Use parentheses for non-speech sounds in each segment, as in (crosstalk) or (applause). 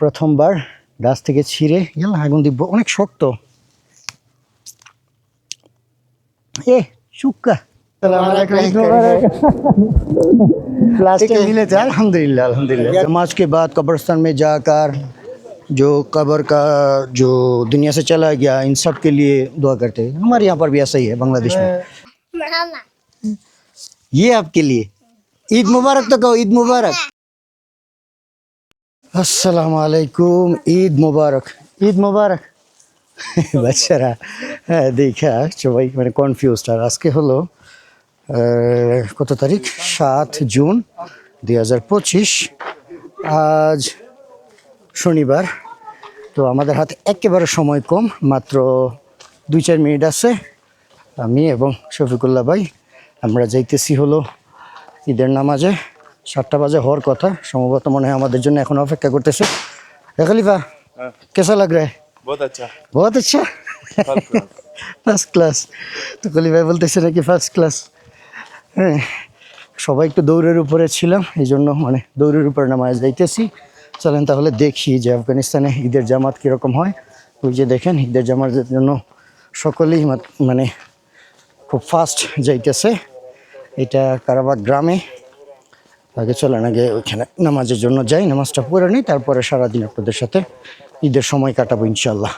প্রথমবার গাছ থেকে ছিঁড়ে গেল আগুন দিব অনেক শক্ত এ চুক্কা प्लास्टिक मिले थे अल्हम्दुलिल्लाह अल्हम्दुलिल्लाह नमाज के बाद कब्रिस्तान में जाकर जो कब्र का जो दुनिया से चला गया इन सब के लिए दुआ करते हैं हमारे यहाँ पर भी ऐसा ही है बांग्लादेश में मामा ये आपके लिए ईद मुबारक तो कहो ईद मुबारक আসসালামু আলাইকুম, ঈদ মোবারক। ঈদ মুবারক। বাচ্চারা হ্যাঁ দেখা, সবাই মানে কনফিউজ আর আজকে হলো কত তারিখ? সাত জুন দুই হাজার পঁচিশ। আজ শনিবার। তো আমাদের হাতে একেবারে সময় কম, মাত্র দুই চার মিনিট আছে। আমি এবং শফিকুল্লা ভাই, আমরা যাইতেছি হলো ঈদের নামাজে। সাতটা বাজে হওয়ার কথা সম্ভবত মনে হয় আমাদের জন্য এখন অপেক্ষা করতেছে। খালিফা হ্যাঁ। কেসা লাগ রে? বহুত আচ্ছা। বহুত আচ্ছা? ফার্স্ট ক্লাস তো ভাই বলতেছে নাকি ফার্স্ট ক্লাস হ্যাঁ সবাই একটু দৌড়ের উপরে ছিলাম এই জন্য মানে দৌড়ের উপরে নামায় যাইতেছি। চলেন তাহলে দেখি যে আফগানিস্তানে ঈদের জামাত কীরকম হয়। ওই যে দেখেন ঈদের জামাতের জন্য সকলেই মানে খুব ফাস্ট যাইতেছে। এটা কারাবাগ গ্রামে। আগে চলেন, আগে ওইখানে নামাজের জন্য যাই, নামাজটা পড়ে নিই, তারপরে সারাদিন আপনাদের সাথে ঈদের সময় কাটাবো ইনশাল্লাহ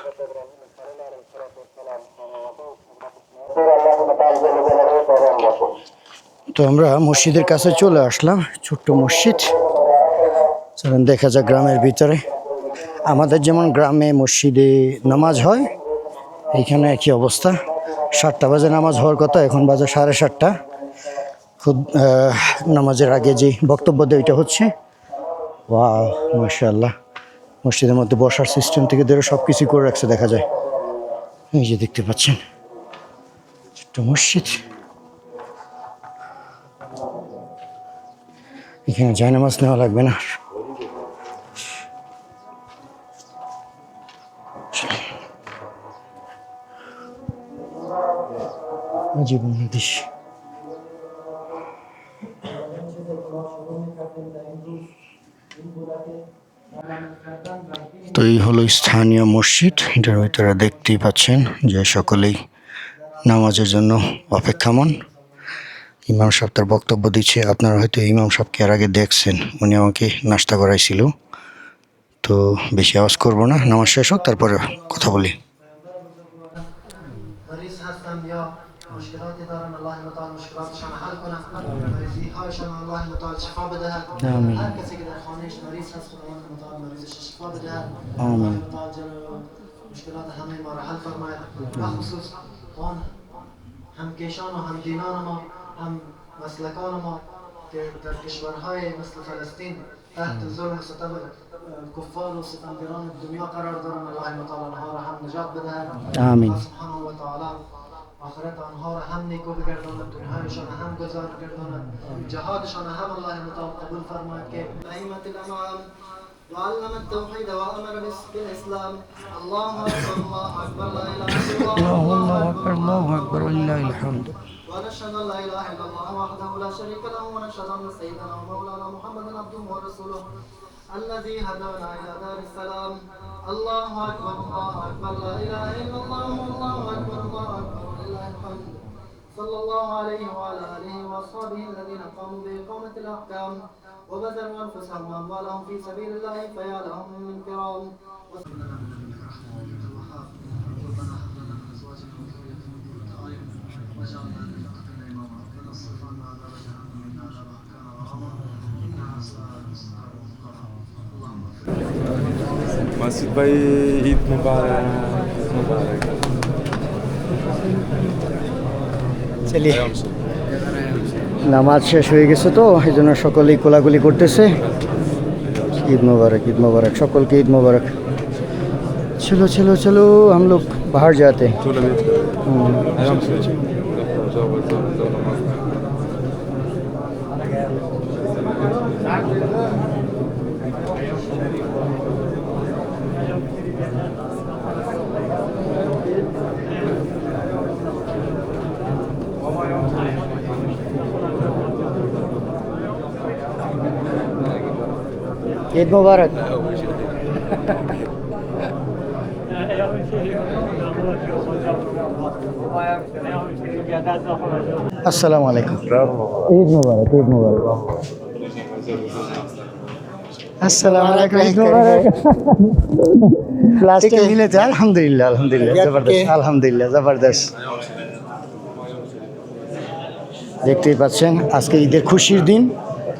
তো আমরা মসজিদের কাছে চলে আসলাম, ছোট্ট মসজিদ। চলেন, দেখা যাক গ্রামের ভিতরে। আমাদের যেমন গ্রামে মসজিদে নামাজ হয়, এইখানে একই অবস্থা। সাতটা বাজে নামাজ হওয়ার কথা, এখন বাজে সাড়ে সাতটা। নামাজের আগে যে বক্তব্য দেয় ওইটা হচ্ছে ওয়া মাশাআল্লাহ, মসজিদের মধ্যে বসার সিস্টেম থেকে ধরে সব কিছুই করে রাখছে, দেখা যায়। এই যে দেখতে পাচ্ছেন, ছোট্ট মসজিদ। এখানে জায়নামাজ নেওয়া লাগবে না। জীবন দৃশ্য তো এই হলো স্থানীয় মসজিদ এটার ভিতরে দেখতেই পাচ্ছেন যে সকলেই নামাজের জন্য অপেক্ষামান ইমাম সাহেব তার বক্তব্য দিচ্ছে আপনারা হয়তো ইমাম সাহেবকে এর আগে দেখছেন উনি আমাকে নাস্তা করাইছিল তো বেশি আওয়াজ করবো না নামাজ শেষ হোক তারপরে কথা বলি مریض هستن یا مشکلاتی دارن الله متعال مشکلاتشان حل کنه مریضی هایشان الله متعال شفا بدهد آمین. هر کسی جل مشکلات همه ما را حل فرماید آن و ما هم مسلکان ما که در کشورهای مثل فلسطین تحت ظلم ستم کفار و ستمگران دنیا قرار الله آنها را هم نجات بدهد آمین. و تعالی آخرت آنها را هم نیکو بگرداند دنیایشان هم گذار گرداند جهادشان هم الله قبول فرماید که الانعام وعلم التوحید وأمر بالإسلام. الله اکبر الله اکبر لا إله إلا الله أكبر الله أكبر ولله الحمد. ونشهد أن لا إله إلا الله وحده لا شريك له ونشهد أن سيدنا ومولانا محمدا عبده ورسوله الذي هدانا إلى دار السلام. الله أكبر الله أكبر لا إله إلا الله والله أكبر الله أكبر ولله الحمد. صلى الله عليه وعلى آله وأصحابه الذين قاموا بإقامة الأحكام. وبذلوا أنفسهم وأموالهم في سبيل الله فيا لهم من كرام وجعلنا لفقتنا إماما لنا الصفة مع درجة أمنا لنا كان ورحمة إنها ساعة مستقر مسجد بھائی عید مبارك. مبارك سليم নামাজ শেষ হয়ে গেছে তো এই জন্য সকলেই কোলাগুলি করতেছে ঈদ মোবারক ঈদ মোবারক সকলকে ঈদ মোবারক চলো চলো চলো हम लोग बाहर जाते हैं ঈদ মোবারক। আসসালামু আলাইকুম। ঈদ মুবারক ঈদ মুবারক। আসসালামু আলাইকুম ঈদ মিলেছে আলহামদুলিল্লাহ আলহামদুলিল্লাহ জবরদস্ত। আলহামদুলিল্লাহ জবরদস্ত। দেখতেই পাচ্ছেন আজকে ঈদের খুশির দিন।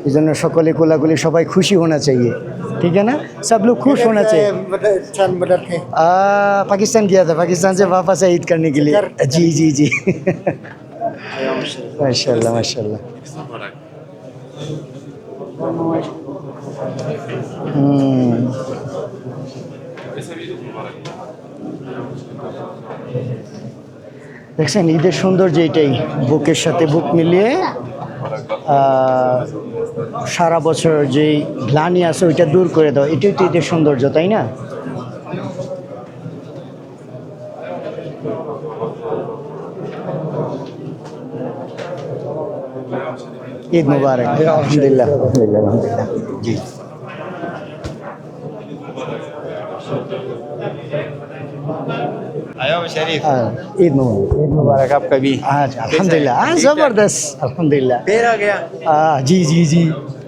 এই জন্য সকলে কোলাকুলি সবাই খুশি হোনা चाहिए ठीक है ना सब लोग खुश होना चाहिए आ, पाकिस्तान किया था पाकिस्तान से वापस है ईद करने के लिए जी जी जी (laughs) माशाल्लाह माशाल्लाह हम्म দেখছেন ঈদের সৌন্দর্য এটাই বুকের সাথে বুক মিলিয়ে আহ, সারা বছর যেই গ্লানি আছে, ওইটা দূর করে দাও। এটাই তো ঈদের সৌন্দর্য, তাই না? ঈদ মুবারক আলহামদুলিল্লাহ আলহামদুলিল্লাহ। জি। आया शरीफ हाँ, ईद मुबारक ईद मुबारक आपका भी आज अल्हम्दुलिल्लाह हाँ जबरदस्त अल्हम्दुलिल्लाह देर आ गया हाँ जी जी जी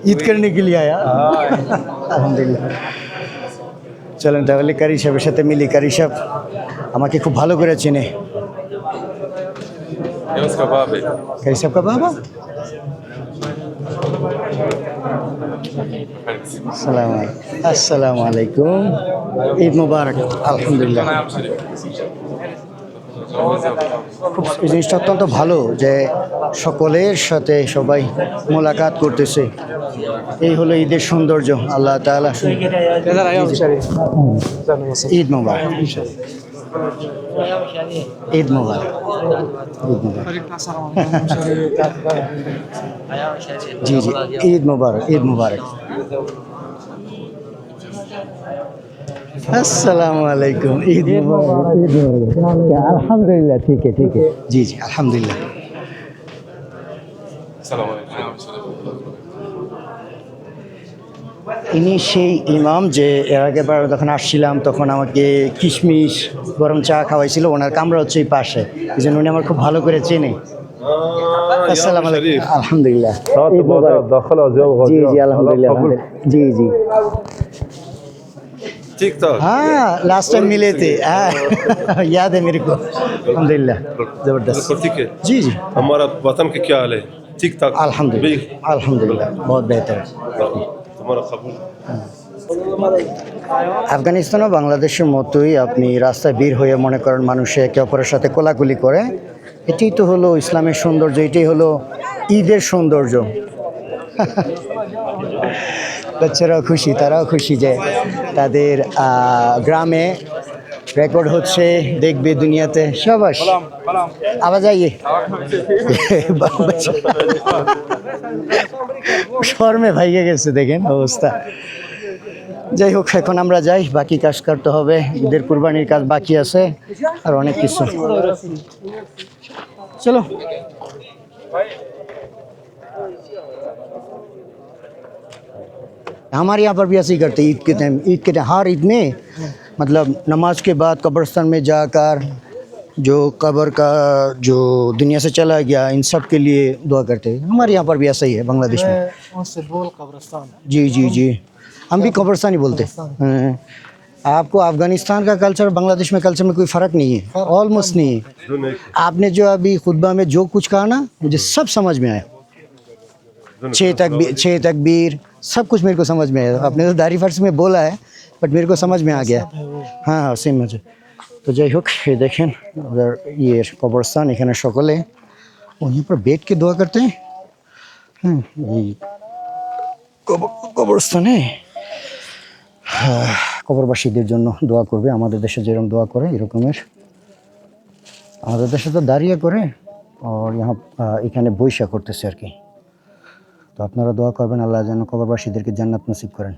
ঈদ करने के लिए आया আলহামদুলিল্লাহ চলেন তাহলে কারি সাহেবের সাথে মিলি কারি সাহেব আমাকে খুব ভালো করে চেনে ये उसका बाप है কারি সাহেব কা বাবা আসসালামু আলাইকুম আসসালামু আলাইকুম ঈদ মুবারক আলহামদুলিল্লাহ नाम शरीफ খুব জিনিসটা অত্যন্ত ভালো যে সকলের সাথে সবাই মোলাকাত করতেছে। এই হলো ঈদের সৌন্দর্য আল্লাহ তালা ঈদ মোবাইল ঈদ ঈদ মোবারক। জি জি। ঈদ মোবারক ঈদ মোবারক। আসসালামু আলাইকুম ঈদ আলহামদুলিল্লাহ ঠিক ঠিক জি জি আলহামদুলিল্লাহ। ইনি সেই ইমাম যে এর আগেবার যখন আসছিলাম তখন আমাকে কিশমিশ গরম চা খাওয়াইছিল ওনার কামরা হচ্ছে এই পাশে। এই জন্য উনি আমার খুব ভালো করে চেনে। আলাইকুম। আলহামদুলিল্লাহ। জি জি আলহামদুলিল্লাহ। জি জি। टिक टॉक हाँ लास्ट टाइम मिले थे हाँ, याद है मेरे को अल्हम्दुलिल्लाह जबरदस्त ठीक है जी जी हमारा वतन का क्या हाल है ठीक ठाक अल्हम्दुलिल्लाह अल्हम्दुलिल्लाह बहुत बेहतर है तुम्हारा कबूल আফগানিস্তান ও বাংলাদেশের মতোই আপনি রাস্তায় বের হয়ে মনে করেন মানুষে একে অপরের সাথে কোলাকুলি করে এটাই তো হলো ইসলামের সৌন্দর্য এটাই হলো ঈদের সৌন্দর্য বাচ্চারাও খুশি, তারাও খুশি যে তাদের গ্রামে রেকর্ড হচ্ছে, দেখবে দুনিয়াতে সবাস আবার যাইয়ে শর্মে ভাইগে গেছে, দেখেন অবস্থা। যাই হোক, এখন আমরা যাই, বাকি কাজ করতে হবে। ঈদের কুরবানির কাজ বাকি আছে, আর অনেক কিছু। চলো। हमारे यहाँ पर भी ऐसे ही करते ईद के टाइम ईद के टाइम हर ईद में मतलब नमाज़ के बाद कब्रस्तान में जाकर जो कब्र का जो दुनिया से चला गया इन सब के लिए दुआ करते हैं। हमारे यहाँ पर भी ऐसा ही है बांग्लादेश में। उनसे बोल कब्रिस्तान। जी जी जी। हम भी कब्रस्तान ही बोलते हैं। आपको अफ़गानिस्तान का कल्चर और बांग्लादेश में कल्चर में कोई फ़र्क नहीं है। ऑलमोस्ट नहीं है। आपने जो अभी खुतबा में जो कुछ कहा ना मुझे सब समझ में आया। छः तकबीर छः तकबीर सब कुछ मेरे को समझ में आया आपने तो दारी फर्स में बोला है बट मेरे को समझ में आ गया हाँ हाँ सेम मुझे তো যাই হোক এই দেখেন ওদের ইয়ের কবরস্থান এখানে সকলে वहीं पर बैठ के दुआ करते हैं হুম এই কবর- কবরস্থানে আহ, কবরবাসীদের জন্য দোয়া করবে আমাদের দেশে যেরকম দোয়া করে এরকমের আমাদের দেশে তো দাঁড়িয়ে করে আর ইহা আহ, এখানে বৈশা করতেছে আর কি তো আপনারা দোয়া করবেন, আল্লাহ যেন কবরবাসীদেরকে জান্নাত নসিব করেন।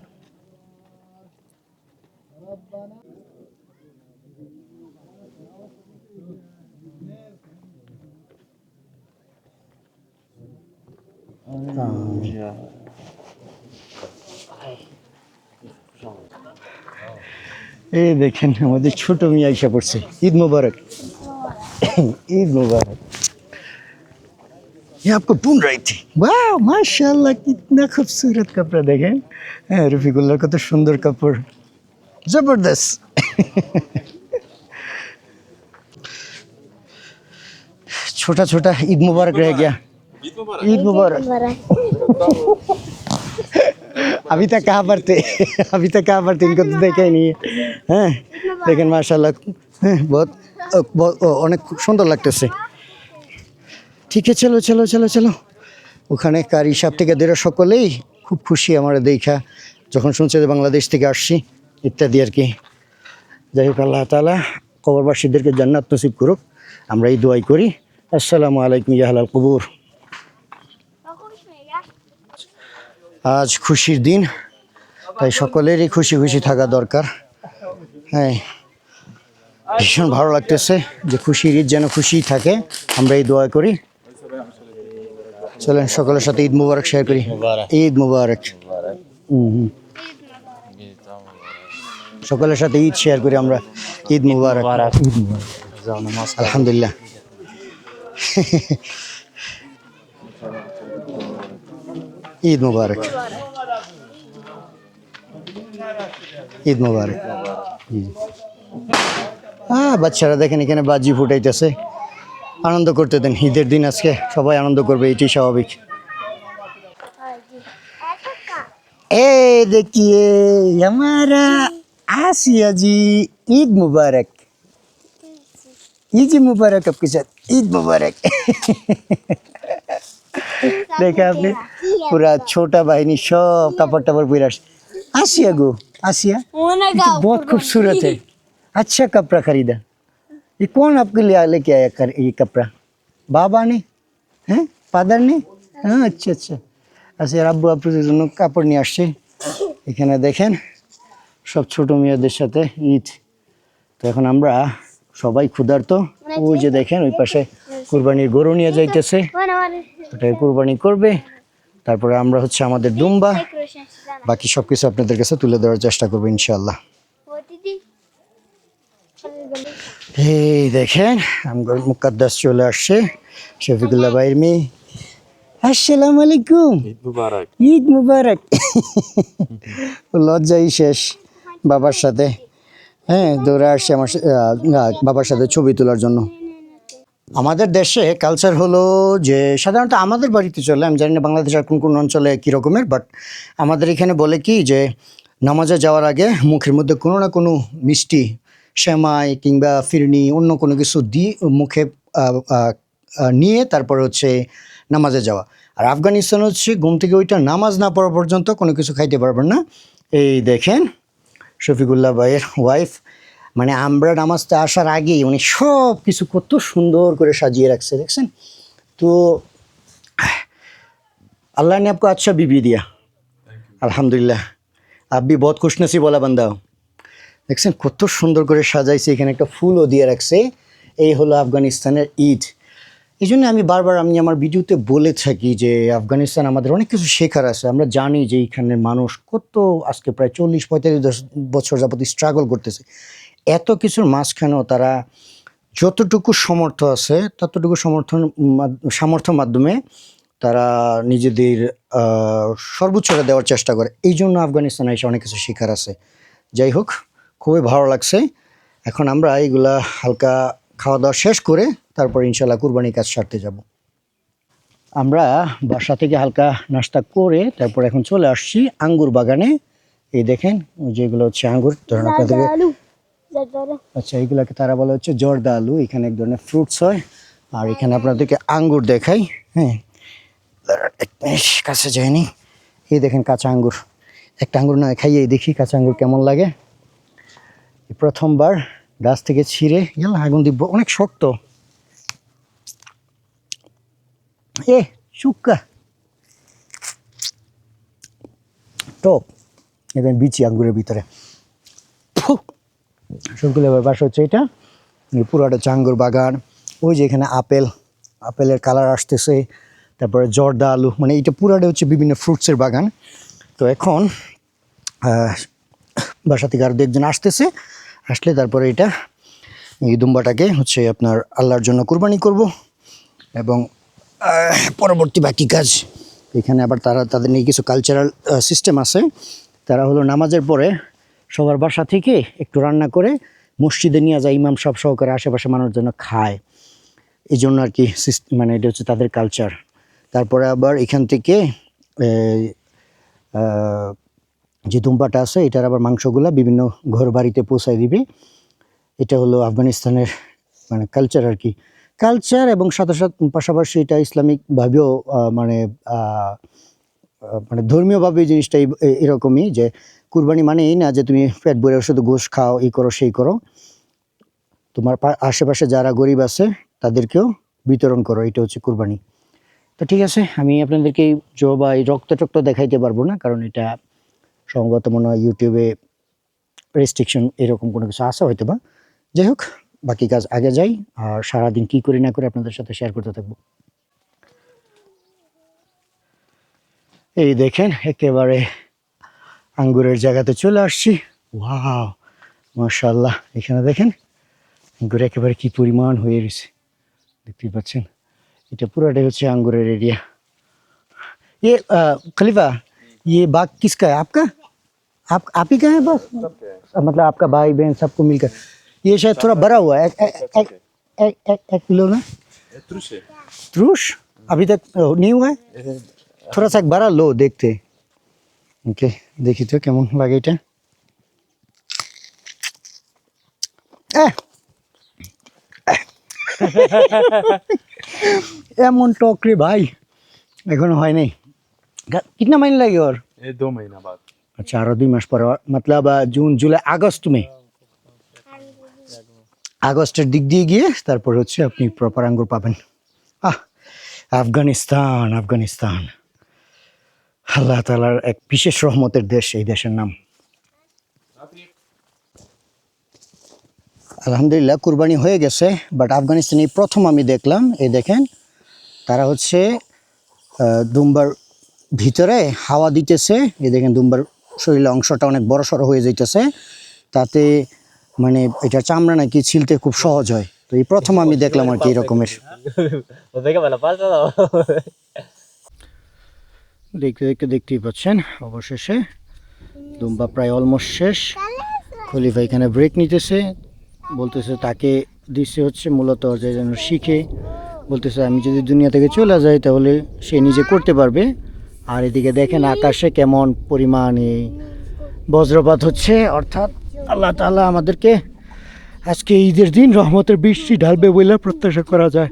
এই দেখেন, আমাদের ছোট মিয়া আইসা পড়ছে। ঈদ মুবারক। ঈদ মুবারক। ये आपको बुन रही थी वाह माशाल्लाह कितना खूबसूरत कपड़ा देखें হ্যাঁ রফিকুল্লাহ কত সুন্দর কাপড় জবরদস্ত छोटा छोटा ईद मुबारक रह गया ईद मुबारक अभी तक कहाँ पर थे अभी तक कहाँ पर थे इनको तो देखा ही नहीं है हैं लेकिन माशाल्लाह हैं बहुत बहुत অনেক খুব সুন্দর লাগতেছে ঠিক আছে, চলো চলো চলো চলো। ওখানে কার হিসাব থেকে দেড় সকলেই খুব খুশি আমার দেখা। যখন শুনছে যে বাংলাদেশ থেকে আসছি, ইত্যাদি আর কি। যাই হোক, আল্লাহ তালা কবরবাসীদেরকে জান্নাত নসিব করুক। আমরা এই দোয়াই করি। আসসালামু আলাইকুম ইয়াহালাল কবুর। আজ খুশির দিন। তাই সকলেরই খুশি খুশি থাকা দরকার। হ্যাঁ ভীষণ ভালো লাগতেছে যে খুশির ঈদ যেন খুশি থাকে। আমরা এই দোয়া করি। চলেন সকলের সাথে ঈদ মুবারক শেয়ার করি। ঈদ মুবারক। সকলের সাথে ঈদ শেয়ার করি আমরা। ঈদ মুবারক। আলহামদুলিল্লাহ। ঈদ মুবারক। ঈদ মুবারক। হ্যাঁ বাচ্চারা দেখেন এখানে বাজি ফুটাইতেছে। আনন্দ করতে দেন ঈদের দিন আজকে সবাই আনন্দ করবে এটি স্বাভাবিক। এ দেখিয়ে আমারা আসিয়া জি ঈদ মুবারক। ঈদ মুবারক আপকে সাথ ঈদ মুবারক। দেখে আপনি পুরা ছোটা বাহিনী সব কাপড় টাপড় পরে আসিয়া গো আসিয়া বহুত খুবসুরত হ্যাঁ আচ্ছা কাপড়া খরিদা। ये कौन आपके लिए लेके आया कर ये कपड़ा बाबा ने हैं फादर ने हाँ अच्छा अच्छा আচ্ছা এর আব্বু আপুদের জন্য কাপড় নিয়ে আসছে এখানে দেখেন সব ছোট মেয়েদের সাথে ঈদ তো এখন আমরা সবাই ক্ষুধার্ত ওই যে দেখেন ওই পাশে কুরবানির গরু নিয়ে যাইতেছে ওটাকে কুরবানি করবে তারপরে আমরা হচ্ছে আমাদের দুম্বা বাকি সব কিছু আপনাদের কাছে তুলে ধরার চেষ্টা করবো ইনশাল্লাহ এই দেখেন আমগর মুকাদ্দাস চলে আসছে শফিকুল্লাহ ভাইয়ের মেয়ে। আসসালামু আলাইকুম। ঈদ মুবারক। ঈদ মুবারক। লজ্জাই শেষ বাবার সাথে। হ্যাঁ দৌড়ে আসছে আমার বাবার সাথে ছবি তোলার জন্য। আমাদের দেশে কালচার হলো যে সাধারণত আমাদের বাড়িতে চলে আমি জানি না বাংলাদেশ আর কোন কোন অঞ্চলে কী রকমের বাট আমাদের এখানে বলে কি যে নামাজে যাওয়ার আগে মুখের মধ্যে কোনো না কোনো মিষ্টি সেমাই কিংবা ফিরনি অন্য কোনো কিছু দিয়ে মুখে আহ, আহ, আহ, নিয়ে তারপর হচ্ছে নামাজে যাওয়া আর আফগানিস্তান হচ্ছে ঘুম থেকে ওইটা নামাজ না পড়া পর্যন্ত কোনো কিছু খাইতে পারবেন না এই দেখেন শফিকুল্লাহ ভাইয়ের ওয়াইফ মানে আমরা নামাজতে আসার আগেই উনি সব কিছু কত সুন্দর করে সাজিয়ে রাখছে দেখছেন তো अल्लाह ने आपको अच्छा बीबी दिया আলহামদুলিল্লাহ আব্বি বহুত খুশনসি বলা বান্দা দেখছেন? কত সুন্দর করে সাজাইছে, এখানে একটা ফুলও দিয়ে রাখছে। এই হলো আফগানিস্তানের ঈদ। এই জন্য আমি বারবার আমি আমার ভিডিওতে বলে থাকি যে, আফগানিস্তান আমাদের অনেক কিছু শেখার আছে। আমরা জানি যে এইখানের মানুষ কত, আজকে প্রায় চল্লিশ, পঁয়তাল্লিশ বছর যাবত স্ট্রাগল করতেছে। এত কিছুর মাঝখানেও তারা যতটুকু সমর্থ আছে, ততটুকু সমর্থন সামর্থ্যের মাধ্যমে তারা নিজেদের সর্বোচ্চটা দেওয়ার চেষ্টা করে। এই জন্য আফগানিস্তানে এসে অনেক কিছু শেখার আছে। যাই হোক খুবই ভালো লাগছে। এখন আমরা এইগুলা হালকা খাওয়া দাওয়া শেষ করে তারপর ইনশাল্লাহ কুরবানির কাজ সারতে যাব। আমরা বাসা থেকে হালকা নাস্তা করে তারপর এখন চলে আসছি আঙ্গুর বাগানে। এই দেখেন যেগুলো হচ্ছে আঙ্গুর ধরেন আপনাদেরকে আচ্ছা এইগুলোকে তারা বলে হচ্ছে জর্দা আলু। এখানে এক ধরনের ফ্রুটস হয়। আর এখানে আপনাদেরকে আঙ্গুর দেখাই। হ্যাঁ কাছে যায়নি। এই দেখেন কাঁচা আঙ্গুর। একটা আঙ্গুর না খাইয়ে দেখি কাঁচা আঙ্গুর কেমন লাগে। প্রথমবার গাছ থেকে ছিঁড়ে গেল আগুন দিব। অনেক শক্ত। এ চুক্কা টক এদের বিচি আঙ্গুরের ভিতরে। সবগুলো বাসা হচ্ছে এটা। পুরোটা চাঙ্গুর বাগান। ওই যে এখানে আপেল। আপেলের কালার আসতেছে। তারপরে জর্দা আলু। মানে এটা পুরাটা হচ্ছে বিভিন্ন ফ্রুটসের বাগান। তো এখন বাসা থেকে আরও দু একজন আসতেছে। আসলে তারপরে এটা এই দুম্বাটাকে হচ্ছে আপনার আল্লাহর জন্য কুরবানি করব এবং পরবর্তী বাকি কাজ। এখানে আবার তারা, তাদের নিয়ে কিছু কালচারাল সিস্টেম আছে। তারা হলো নামাজের পরে সবার বাসা থেকে একটু রান্না করে মসজিদে নিয়ে যায়, ইমাম সব সহকারে আশেপাশে মানুষ জন্য খায়। এই জন্য আর কি মানে এটা হচ্ছে তাদের কালচার তারপরে আবার এখান থেকে যে দুম্বাটা আছে, এটার আবার মাংসগুলা বিভিন্ন ঘর বাড়িতে পৌঁছায় দিবে। এটা হলো আফগানিস্তানের মানে কালচার আর কি। কালচার এবং সাথে সাথে পাশাপাশি এটা ইসলামিকভাবেও মানে মানে ধর্মীয়ভাবে জিনিসটা এরকমই যে কুরবানি মানে এই না যে তুমি পেট ভরে শুধু গোশ খাও, এই করো, সেই করো। তোমার আশেপাশে যারা গরিব আছে, তাদেরকেও বিতরণ করো, এটা হচ্ছে কুরবানি। তো ঠিক আছে, আমি আপনাদেরকে এই জো এই রক্ত টক্ত দেখাইতে পারব না, কারণ এটা সম্ভবত মনে হয় ইউটিউবে রেস্ট্রিকশন এরকম কোনো কিছু আসা হয়তো বা যাই হোক বাকি কাজ আগে যাই আর সারাদিন কি করি না করে আপনাদের সাথে শেয়ার করতে থাকবো এই দেখেন একেবারে আঙ্গুরের জায়গাতে চলে আসছি ওয়াও মাশাল্লাহ এখানে দেখেন আঙ্গুর একেবারে কি পরিমাণ হয়ে রয়েছে দেখতেই পাচ্ছেন এটা পুরোটাই হচ্ছে আঙ্গুরের এরিয়া ये अ, खलीफा ये बाग किसका है आपका आप आप ही कहें बस? सब मतलब आपका भाई बहन सबको मिलकर। ये शायद थोड़ा बड़ा हुआ है। एक किलो ना त्रुष अभी तक नहीं हुआ है? तो थोड़ा सा बड़ा लो देखते ओके देखी तो কেমন लगे এটা এমন টক भाई। এখন হয় नहीं। कितना महीने लगे और? ये दो महीना बाद। अच्छा और दुई मास পরে मतलब আহ, জুন জুলাই আগস্ট মে আগস্টের দিক দিয়ে গিয়ে তারপর হচ্ছে আপনি প্রপার আঙ্গুর পাবেন আহ আফগানিস্তান আফগানিস্তান আল্লাহ তালার এক বিশেষ রহমতের দেশ এই দেশের নাম আলহামদুলিল্লাহ কুরবানি হয়ে গেছে বাট আফগানিস্তানে এই প্রথম আমি দেখলাম এই দেখেন তারা হচ্ছে আহ, দুম্বার ভিতরে হাওয়া দিতেছে এই দেখেন দুম্বার শরীরের অংশটা অনেক বড় সড়ো হয়ে যাইতেছে। তাতে মানে এটা চামড়া নাকি ছিলতে খুব সহজ হয়। তো এই প্রথম আমি দেখলাম আর কি এরকমের দেখতে দেখতে দেখতেই পাচ্ছেন অবশেষে দুম্বা প্রায় অলমোস্ট শেষ। খলিফা এখানে ব্রেক নিতেছে বলতেছে তাকে দিচ্ছে হচ্ছে মূলত যে যেন শিখে। বলতেছে আমি যদি দুনিয়া থেকে চলে যাই তাহলে সে নিজে করতে পারবে। আর এদিকে দেখেন আকাশে কেমন পরিমাণে বজ্রপাত হচ্ছে, অর্থাৎ আল্লাহ তাআলা আমাদেরকে আজকে ঈদের দিন রহমতের বৃষ্টি ঢালবে বলে প্রত্যাশা করা যায়।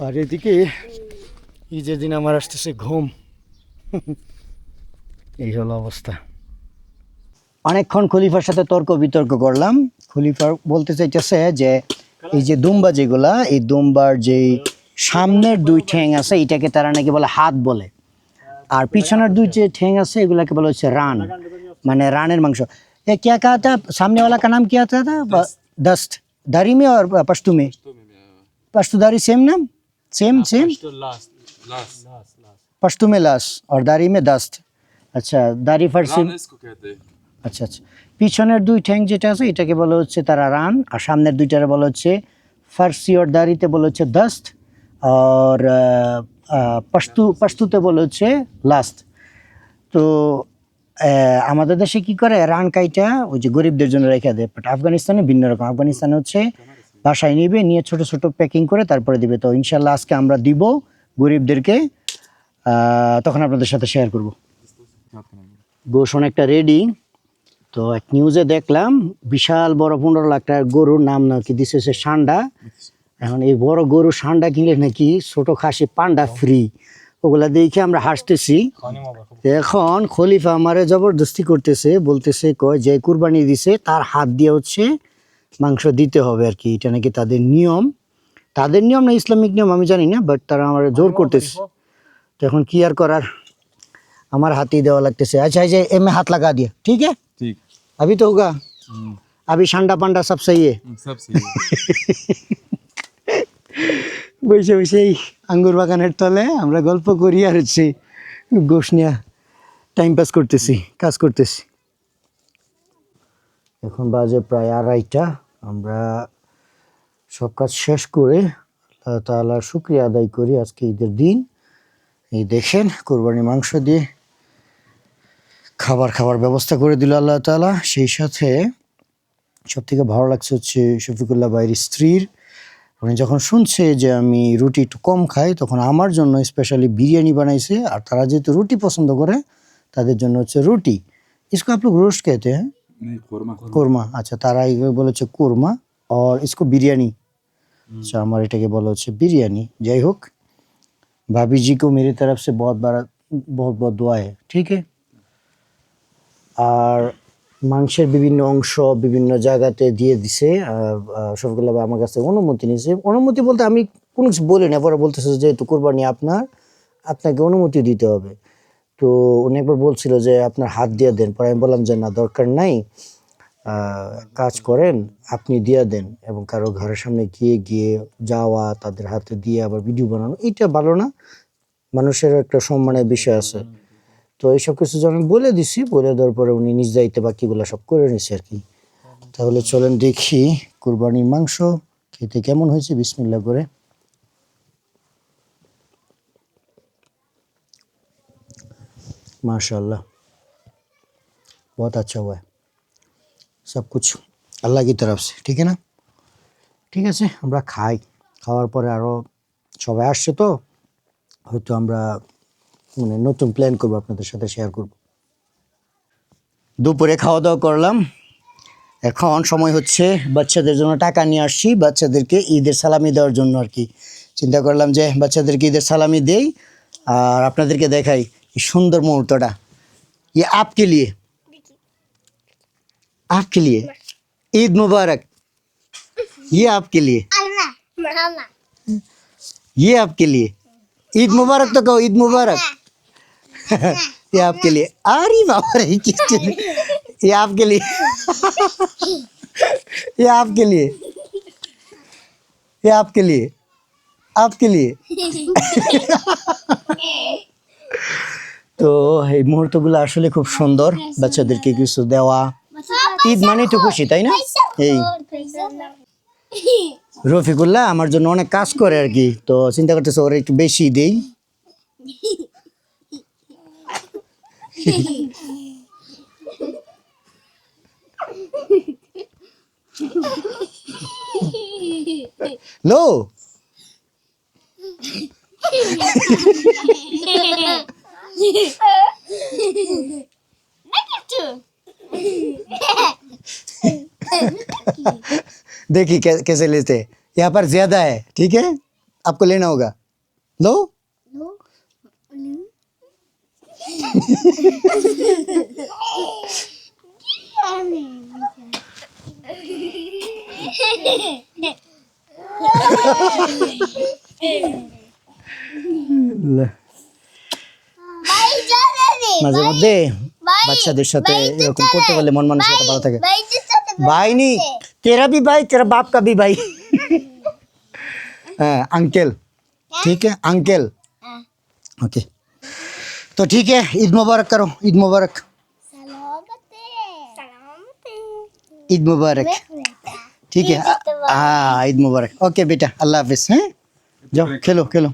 আর এদিকে ঈদের দিন আমার আসতেছে ঘুম। (laughs) এই হলো অবস্থা। অনেকক্ষণ খলিফার সাথে তর্ক বিতর্ক করলাম। খলিফার বলতে চাইতেছে যে, এই যে দুম্বা যেগুলা, এই দুম্বার যে সামনের দুই ঠ্যাং আছে এটাকে তারা নাকি বলে হাত বলে আর পিছনের দুই যে ঠ্যাং আছে এগুলাকে বলা হচ্ছে রান মানে রানের মাংস এ क्या कहा था सामने वाला का नाम क्या था, था? दस्त दारी में और पश्तू में पश्तू दारी सेम नाम same same last last Pashto में लाश और दारी में दस्त আচ্ছা দাড়ি ফার্সি इसको कहते हैं আচ্ছা আচ্ছা পিছনের দুই ঠ্যাং যেটা আছে এটাকে বলা হচ্ছে তারা রান আর সামনের দুইটারে বলা হচ্ছে ফার্সি ওর দাড়িতে বলা হচ্ছে দস্ত আর পশতু পশতুতে বলা হচ্ছে লাস্ট তো আমাদের দেশে কি করে রান কাইটা ওই যে গরিবদের জন্য রেখে দেয় বাট আফগানিস্তানে ভিন্ন রকম আফগানিস্তানে হচ্ছে বাসায় নিবে নিয়ে ছোট ছোট প্যাকিং করে তারপরে দিবে তো ইনশাল্লাহ আজকে আমরা দিব গরিবদেরকে তখন আপনাদের সাথে শেয়ার করব গোশ অনেকটা রেডি তো এক নিউজে দেখলাম বিশাল বড় পনেরো লাখ টাকার গরুর নাম নাকি দিছে সান্ডা এখন এই বড় গরু সান্ডা কিনলে নাকি ছোট খাসি পান্ডা ফ্রি ওগুলা দেখে আমরা হাসতেছি তো এখন খলিফা আমারে জবরদস্তি করতেছে বলতেছে কয় যে কুরবানি দিছে তার হাত দিয়ে হচ্ছে মাংস দিতে হবে আর কি এটা নাকি তাদের নিয়ম তাদের নিয়ম না ইসলামিক নিয়ম আমি জানি না বাট তারা আমার জোর করতেছে তো এখন কি আর করার আমার হাতেই দেওয়া লাগতেছে अच्छा अच्छा ए में हाथ लगा दिया ठीक है ठीक अभी तो होगा अभी शांडा पांडा सब सही है सब सही है (laughs) বসে বসে এই আঙ্গুর বাগানের তলে আমরা গল্প করি আর হচ্ছে গোশ নিয়ে টাইম পাস করতেছি, কাজ করতেছি। এখন বাজে প্রায় আড়াইটা, আমরা সব কাজ শেষ করে আল্লাহ শুক্রিয়া আদায় করি আজকে ঈদের দিন। এই দেখেন কোরবানি মাংস দিয়ে খাবার খাবার ব্যবস্থা করে দিল আল্লাহ তালা সেই সাথে সব থেকে ভালো লাগছে হচ্ছে শফিকুল্লাহ ভাইয়ের স্ত্রীর উনি যখন শুনছে যে আমি রুটি একটু কম খাই তখন আমার জন্য স্পেশালি বিরিয়ানি বানাইছে আর তারা যেহেতু রুটি পছন্দ করে তাদের জন্য হচ্ছে রুটি इसको आप लोग रोस्ट कहते हैं नहीं कोरमा কোরমা আচ্ছা তারা এগুলো বলেছে কোরমা আর इसको বিরিয়ানি আচ্ছা আমার এটাকে বলা হচ্ছে বিরিয়ানি যাই হোক भाभी जी को मेरी तरफ से बहुत बड़ा बहुत बहुत दुआ है ठीक है আর মাংসের বিভিন্ন অংশ বিভিন্ন জায়গাতে দিয়ে দিছে সবগুলো আমার কাছে অনুমতি নিয়েছে। অনুমতি বলতে আমি কোনো কিছু বলি না, পরে বলতেছে যেহেতু কোরবানি আপনার, আপনাকে অনুমতি দিতে হবে। তো উনি একবার বলছিল যে, আপনার হাত দিয়ে দেন। পরে আমি বললাম যে, না, দরকার নাই কাজ করেন, আপনি দিয়ে দেন। এবং কারও ঘরের সামনে গিয়ে গিয়ে যাওয়া, তাদের হাতে দিয়ে আবার ভিডিও বানানো, এটা ভালো না। মানুষের একটা সম্মানের বিষয় আছে। তো এইসব কিছু যখন বলে দিছি বলে দেওয়ার পরে উনি নিজ দায়িত্বে বাকিগুলো সব করে নিছে আর কি তাহলে চলেন দেখি কুরবানির মাংস খেতে কেমন হয়েছে বিসমিল্লা করে माशाल्लाह बहुत अच्छा हुआ है सब कुछ আল্লাহ কি তরফ সে ঠিক না ঠিক আছে আমরা খাই খাওয়ার পরে আরও সবাই আসছে তো হয়তো আমরা মানে নতুন প্ল্যান করবো আপনাদের সাথে শেয়ার করব দুপুরে খাওয়া দাওয়া করলাম এখন সময় হচ্ছে বাচ্চাদের জন্য টাকা নিয়ে আসছি বাচ্চাদেরকে ঈদের সালামি দেওয়ার জন্য আর কি চিন্তা করলাম যে বাচ্চাদেরকে ঈদের সালামি দেই আর আপনাদেরকে দেখাই এই সুন্দর মুহূর্তটা ये आपके लिए आपके लिए ईद मुबारक ये आपके लिए ये आपके लिए ईद मुबारक तो कहो ईद मुबारक ये आपके लिए अरे बाबा रे किसके लिए ये आपके लिए ये आपके लिए ये आपके लिए आपके लिए তো এই মুহূর্তগুলো আসলে খুব সুন্দর বাচ্চাদেরকে কিছু দেওয়া ঈদ মানে তো খুশি তাই না এই রফিকুল্লাহ আমার জন্য অনেক কাজ করে আর কি তো চিন্তা করতেছে ওরা একটু বেশি দেই লো देखिए कैसे लेते यहाँ पर ज़्यादा है ठीक है? आपको लेना होगा। लो মাঝে মধ্যে বাচ্চাদের সাথে এরকম করতে পারলে মন মানসিকতা ভালো থাকে। ভাই নি তেরা ভি ভাই তেরা বাপ কাবি ভাই (laughs) হ্যাঁ আঙ্কেল। ঠিক হ্যাঁ আঙ্কেল। ওকে तो ठीक है ईद मुबारक करो ईद मुबारक ईद मुबारक ठीक है हाँ ईद मुबारक ओके बेटा अल्लाह हाफिज हैं जाओ खेलो खेलो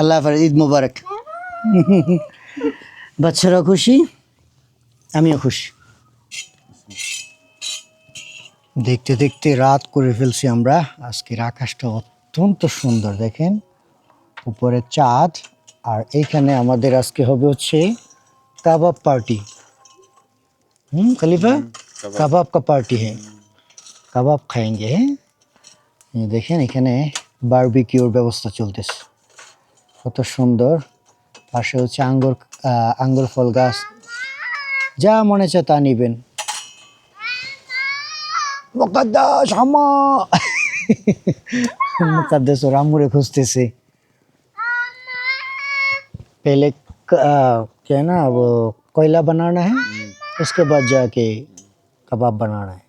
আল্লাহ হাফেজ ঈদ মুবারক বাচ্চারা খুশি আমিও খুশি দেখতে দেখতে রাত করে ফেলছি আমরা আজকের আকাশটা অত্যন্ত সুন্দর দেখেন উপরে চাঁদ আর এইখানে আমাদের আজকে হবে হচ্ছে কাবাব পার্টি। হুম খালিফা? কাবাব। কা পার্টি হ্যাঁ। কাবাব খায়েঙ্গে হ্যাঁ? দেখেন এখানে বারবিকিউর ব্যবস্থা চলতেছে। কত সুন্দর। পাশে হচ্ছে আঙ্গুর আঙ্গুর ফল গাছ। যা মনে চায় তা নিবেন। মুকাদ্দাস আমা ওর রামুরে খুঁজতেছে। पहले क्या है ना वो कोयला बनाना है उसके बाद जाके कबाब बनाना है।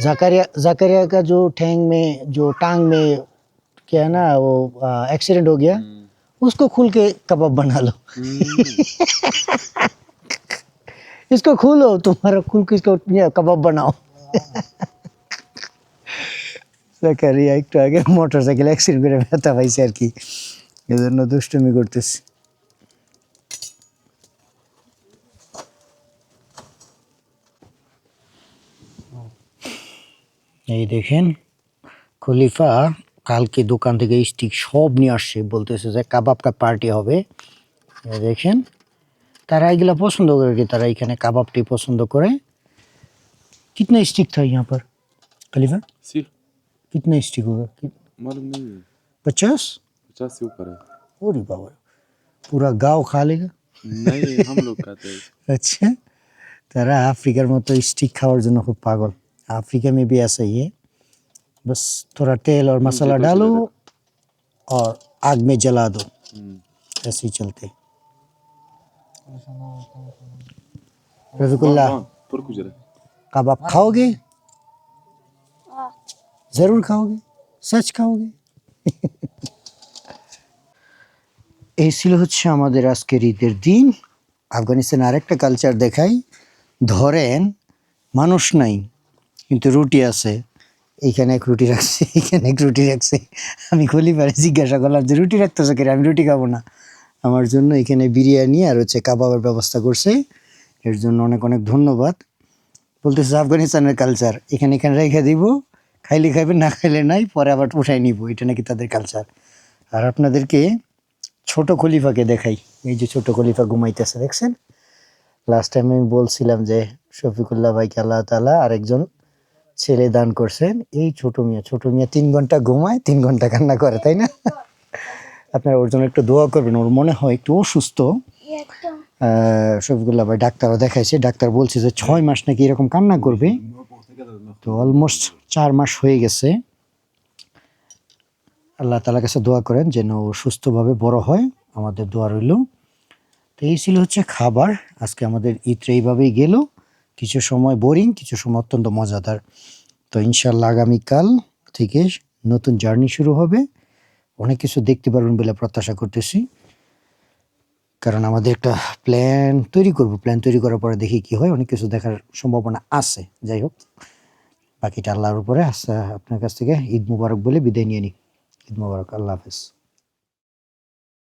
जकरिया जकरिया का जो ठेंग में जो टांग में क्या है ना वो एक्सीडेंट हो गया हम्म। उसको खुल के कबाब बना लो। हम्म। (laughs) इसको खोलो तुम्हारा खुल के इसको कबाब बनाओ। (laughs) जकरिया एक तो आगे मोटरसाइकिल एक्सीडेंट में भाई सर की। এজন্য দুষ্টুমি করতেছি এই দেখেন খলিফা কালকে দোকান থেকে স্টিক সব নিয়ে আসছে বলতেছে যে কাবাব কা পার্টি হবে এই দেখেন তারা এগুলা পছন্দ করে কি তারা এখানে কাবাবটি পছন্দ করে कितना स्टिक था यहाँ पर खलीफा सिर्फ कितना स्टिक होगा कि- मालूम नहीं है पचास पचास से ऊपर है अरे बाबा पूरा गांव खा लेगा नहीं हम लोग खाते हैं (laughs) আচ্ছা তারা আফ্রিকার মতো স্টিক খাওয়ার জন্য খুব পাগল अफ्रीका में भी ऐसा ही है बस थोड़ा तेल और मसाला देखो डालो जरा। और आग में जला दो हम्म, ऐसे ही चलते रफिकुल्लाह हाँ, पर कुछ रहा कबाब खाओगे जरूर खाओगे सच खाओगे এই ছিল হচ্ছে আমাদের আজকের ঈদের দিন। আফগানিস্তানের আরেকটা কালচার দেখাই। ধরেন, মানুষ নাই, কিন্তু রুটি আছে। এইখানে এক রুটি রাখছে, এইখানে এক রুটি রাখছে। আমি খুলি পারে জিজ্ঞাসা করলাম যে, রুটি রাখতেছে কেন? আমি রুটি খাব না। আমার জন্য এখানে বিরিয়ানি আর হচ্ছে কাবাবের ব্যবস্থা করছে। এর জন্য অনেক অনেক ধন্যবাদ। বলতেছে আফগানিস্তানের কালচার এখানে এখানে রেখে দিব। খাইলে খাইবে না খাইলে নাই, পরে আবার উঠাই নিব। এটা নাকি তাদের কালচার আর আপনাদেরকে ছোট খলিফাকে দেখাই। এই যে ছোট খলিফা ঘুমাইতেছে দেখছেন? লাস্ট টাইম আমি বলছিলাম যে শফিকুল্লাহ ভাইকে আল্লাহ তালা আরেকজন ছেলে দান করছেন। এই ছোট মিয়া ছোট মিয়া তিন ঘণ্টা ঘুমায় তিন ঘণ্টা কান্না করে তাই না? আপনারা ওর জন্য একটু দোয়া করবেন ওর মনে হয় একটু অসুস্থ। শফিকুল্লাহ ভাই ডাক্তারও দেখাইছে ডাক্তার বলছে যে ছয় মাস নাকি এরকম কান্না করবে? তো অলমোস্ট চার মাস হয়ে গেছে। আল্লাহ তালার কাছে দোয়া করেন যেন ও সুস্থভাবে বড় হয়। আমাদের দোয়া রইল। তো এই ছিল হচ্ছে খাবার। আজকে আমাদের ঈদটা এইভাবেই গেল। কিছু সময় বোরিং কিছু সময় অত্যন্ত মজাদার। তো ইনশাল্লাহ আগামীকাল থেকে নতুন জার্নি শুরু হবে। অনেক কিছু দেখতে পারবেন বলে প্রত্যাশা করতেছি। কারণ আমাদের একটা প্ল্যান তৈরি করব। প্ল্যান তৈরি করার পরে দেখি কি হয়। অনেক কিছু দেখার সম্ভাবনা আছে। যাই হোক, বাকিটা আল্লাহর উপরে। আচ্ছা আপনার কাছ থেকে ঈদ মুবারক বলে বিদায় নিয়ে নিই। ঈদ মুবারক আল্লাহ হাফেজ